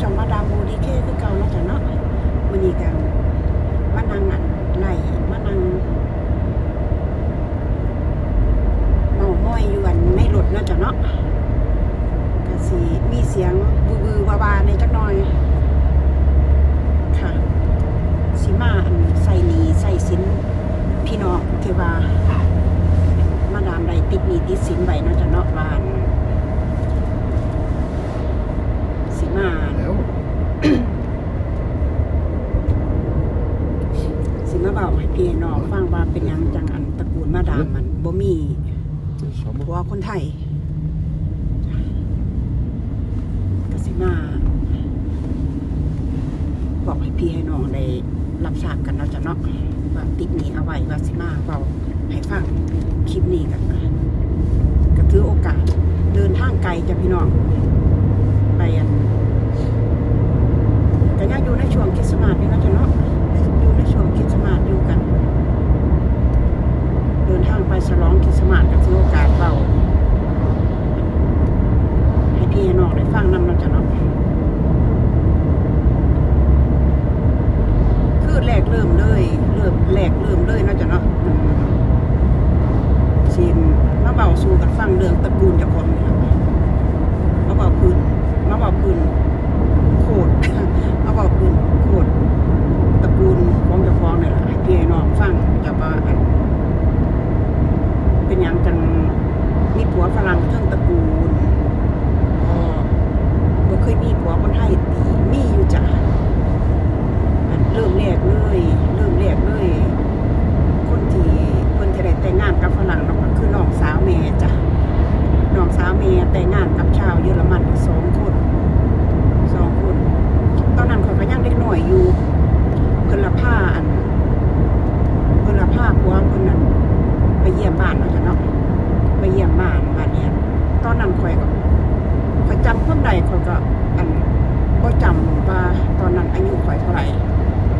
ช่องมาดามโมดีเคคือเก่าแล้วจ้ะเนาะวันนี้กันมานั่งอันไหลมานั่งเมาม้อยอยู่อันในรถเนาะจ้ะเนาะก็สิมีเสียงวือๆวาๆในจักหน่อยค่ะสิมาอันใส่หนีใส่สินพี่น้องที่ว่ามาดามใดติดหนีติดสินไว้เนาะจ้ะเนาะว่าอันสิมา แล้ว สิมา เบาให้พี่น้องฟังว่าเป็นหยังจังอันตระกูลมาดามมันบ่มีสมผัวคนไทยก็สิมาบอกให้พี่ให้น้องได้รับทราบกันเนาะจ้ะเนาะว่าติดหนี้เอาไว้ว่าสิมาเบาให้ฟังคลิปนี้กันก็ถือโอกาสเดินทางไกลจ้ะพี่น้องไปอันก็ยังอยู่ในช่วงคริสต์มาสอยู่เนาะจ้ะเนาะ อยู่ในช่วงคริสต์มาสอยู่กัน เดินทางไปฉลองคริสมาสก็ถือโอกาสเบาให้พี่น้องได้ฟังนำเนาจะเนาะคือแรกเริ่มเลยเริ่มแรกเริ่มเลยเนาะจะเนาะอืมสิมาเบาสู่กันฟังเรื่องตระกูลจ้าของนี่ล่ะมาเบาพื้นมาเบาพื้นโคตร มาเบาพื้นโคตรตระกูลของเจ้าของนี่แหละให้พี่ให้น้องฟังจะ ว่าเป็นยังกันมีผัวฝรั่งเทิงตะกูลก็บ่เคยมีผัวคนไทยตีมีอยู่จ้ะ อันเริ่มแรกเลย เริ่มแรกเลย คนที่เพิ่นจะได้แต่งงานกับฝรั่งเนาะก็คือน้องสาวแม่จ้ะน้องสาวแม่แต่งงานกับชาวเยอรมันอยู่สองคนสองคน ตอนนั้นเขาก็ยังเด็กน้อยอยู่ เพิ่นละผ้าอัน เพิ่นละผ้าผัวเพิ่นนั้นไปเยี่ยมบ้านเนาะจ้ะเนาะไปเยี่ยมบ้านบ้านเนี้ยตอนนั้นข่อยก็ข่อยจำความใดข่อยก็อันก็จำว่าตอนนั้นอายุข่อยเท่าไหร่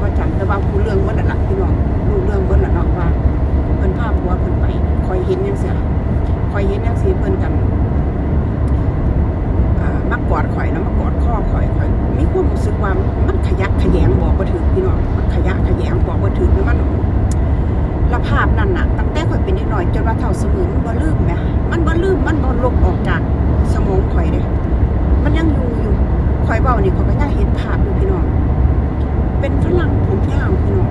ก็จำแต่ว่าผู้เรื่องเบิ้ลละพี่น้องรู้เรื่องเบิ้ลละเนาะว่าเพิ่นพาผัวเพิ่นไปคอยเห็นยังเสียคอยเห็นยังสีเพิ่นกันอ่ามักกอดข่อยนะมักกอดข้อข่อยข่อยมีความรู้สึกว่ามันขยักขยงบอกบ่ถึงพี่น้องมันขยักขยงบอกบ่ถึงมันละ ภาพนั่นน่ะตั้งแต่ข่อยเป็นเด็กน้อยจนว่าเท่าสมือมันบ่ลืมไหมมันบ่ลืมมันบ่ลบออกจากสมองข่อยเลยนยังอยู่อยู่คอยเบานี่เขาก็ยังเห็นภาพอยู่พี่น้อง เป็นฝรั่งผมยาวพี่น้อง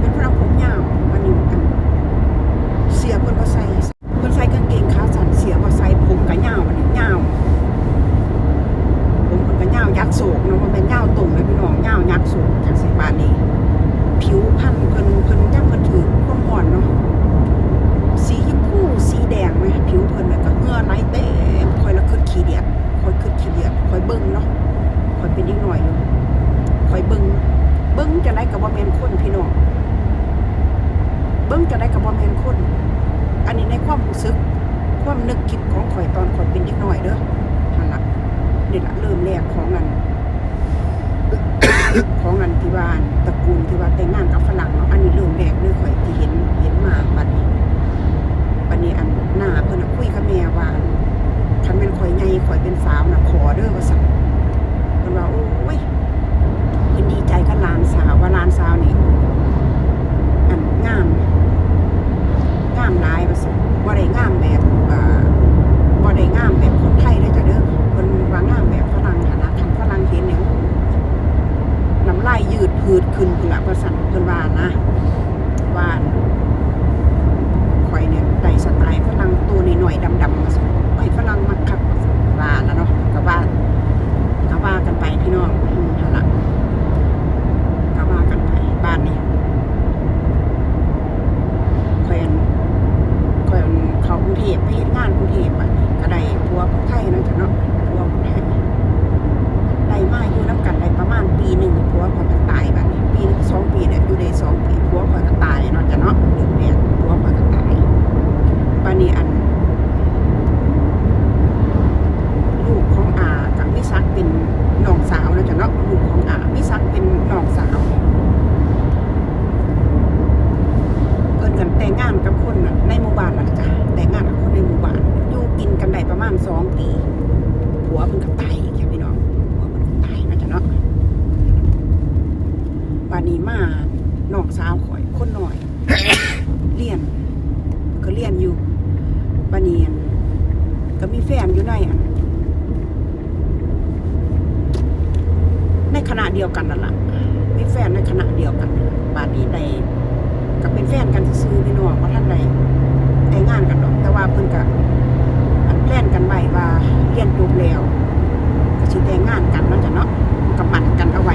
เป็นฝรั่งผมยาวมันอยู่อันเสียเพิ่นบ่ใส่เพิ่นใส่กางเกงขาสั้นเสียบ่ใส่ผมก็ยาวมันนี่ยาว ผมเพิ่นก็ยาวยักษ์โศกเนาะมันเป็นยาวตรงเลยพี่น้องยาวยักษ์โศกจังซี่บาดนี้ ผิวพรรณเพิ่นเพิ่นจังเพิ่นถือความร้อนเนาะ สีชมพูสีแดงไหมผิวเพิ่นมันก็เหงื่อไหลเต็มคอยละขึ้นขี้เดียดคอยขึ้นขี้เดียดคอยเบิ่งเนาะคอยเป็นนิดหน่อยอยู่คอยเบิ่งเบิ่งจะได้กับว่าแมนคนพี่น้อง เบิ่งจะได้กับว่าแมนคน อันนี้ในความรู้สึก ความนึกคิดของข่อยตอนข่อยเป็นเด็กน้อยเด้อนั่นละนี่ล่ะเริ่มแรกของอันของอันที่ว่านตระกูลที่ว่าแต่งงานกับฝรั่งเนาะอันนี้เริ่มแรกเลยข่อยที่เห็นเห็นมาบัดนี้วันนี้อันหน้าเพิ่นน่ะคุยกับแม่ว่าคันแม่นข่อยใหญ่ข่อยเป็นสาวน่ะขอเด้อว่าซั่นเพิ่นว่าโอ้ยเพิ่นดีใจกับหลานสาวว่าหลานสาวนี่อันงาม งามหลายว่าซั่นบ่ได้งามแบบอ่อบ่ได้งามแบบคนไทยเด้อจ้ะเด้อเพิ่นว่างามแบบฝรั่งหันนะคันฝรั่งเห็นเนี่ยน้ำลายยืดพืดขึ้นพุ่นละว่าซั่นเพิ่นว่านะ ขณะเดียวกันนั่นแหละมีแฟนในขณะเดียวกันบาดนี้ในกับเป็นแฟนกันซื้อพี่น้องเพราะท่านใดแต่งานกันหรอก แต่ว่าเพิ่งกับแพลนกันไว้ว่าเรียนจบแล้วก็สิแต่งงานกันแล้วจ้ะเนาะกับมันกันเอาไว้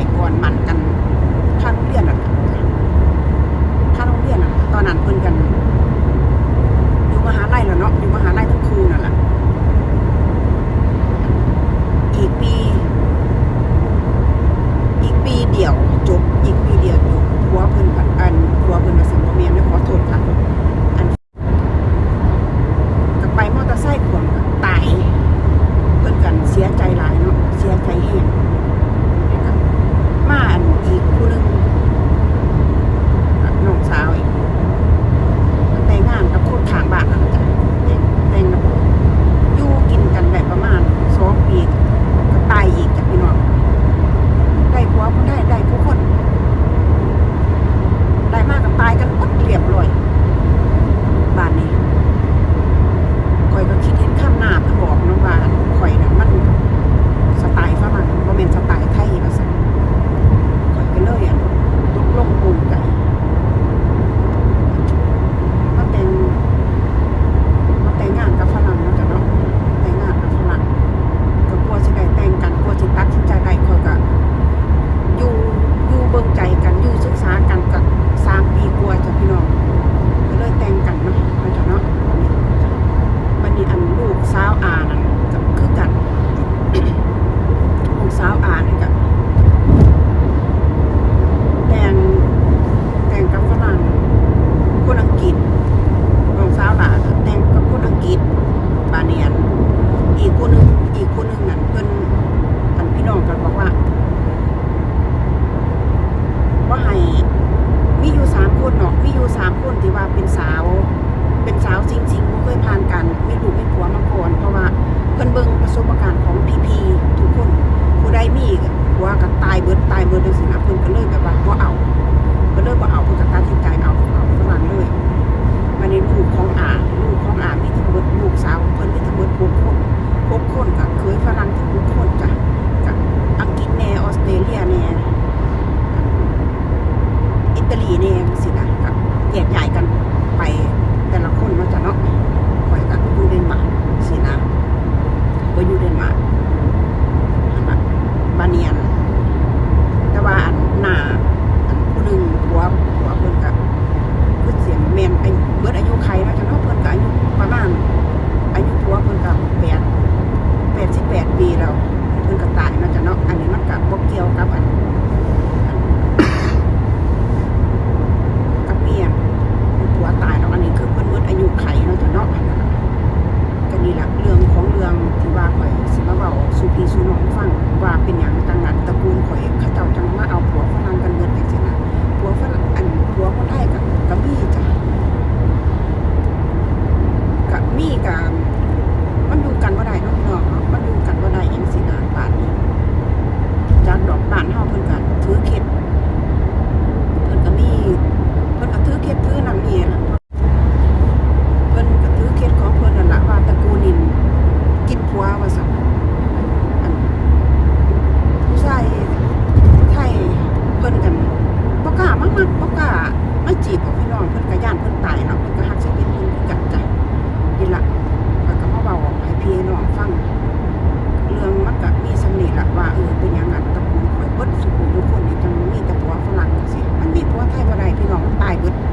I would